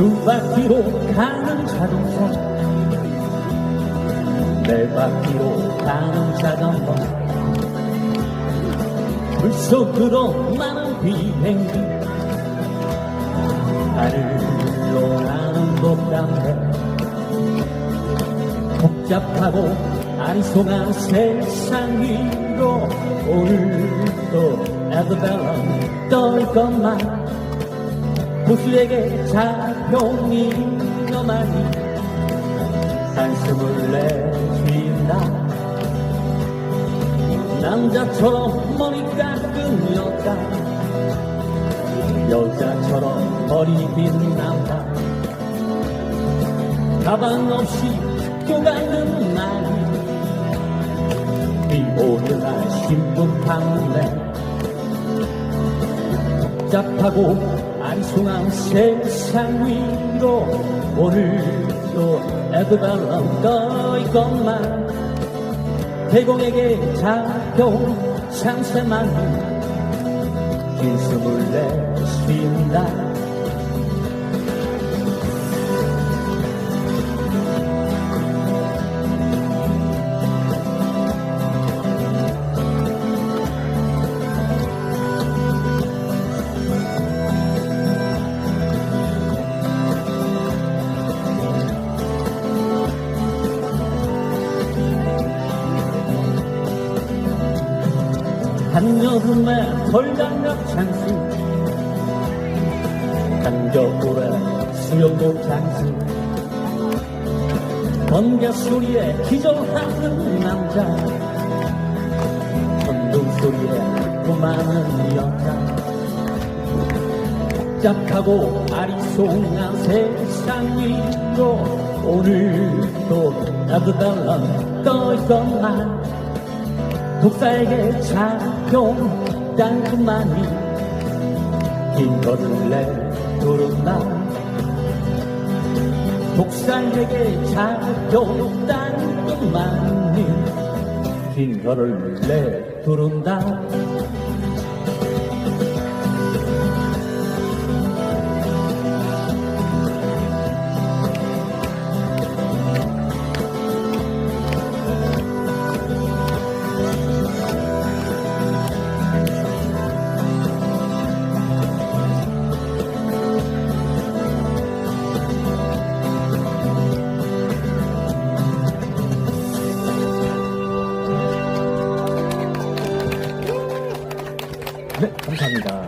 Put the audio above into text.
두 바퀴로 가는 자동차. 네 바퀴로 가는 자전거 물속으로 나는 비행기. 하늘로 나는 독담배 복잡하고 아리송한 세상 위로 오늘도 에드벨런 떠올 것만 보수에게 잡혀온 너만이 한숨을 내쉰다. 남자처럼 머리 깎은 여자 여자처럼 머리 빈 남자. 가방 없이 학교 가는 날이 비 오는 날 신분 판매. 복잡하고 아리송한 세상 위로 오늘도 에드벨런 떠있건만. 대공에게 잡혀온 상세만이 긴 숨을 내쉰다 한여름에 덜장갑 찬스. 한겨울에 수영복 장수 번개 소리에 기절하는 남자. 천둥 소리에 고마는 여자. 복잡하고 아리송한 세상 위로 오늘도 에드벨런 떠있건만 독사에게 잡혀온 땅끝만이. 긴 걸을 내두른다 독사에게 잡혀온 땅끝만이. 긴 걸을 내두른다 네 감사합니다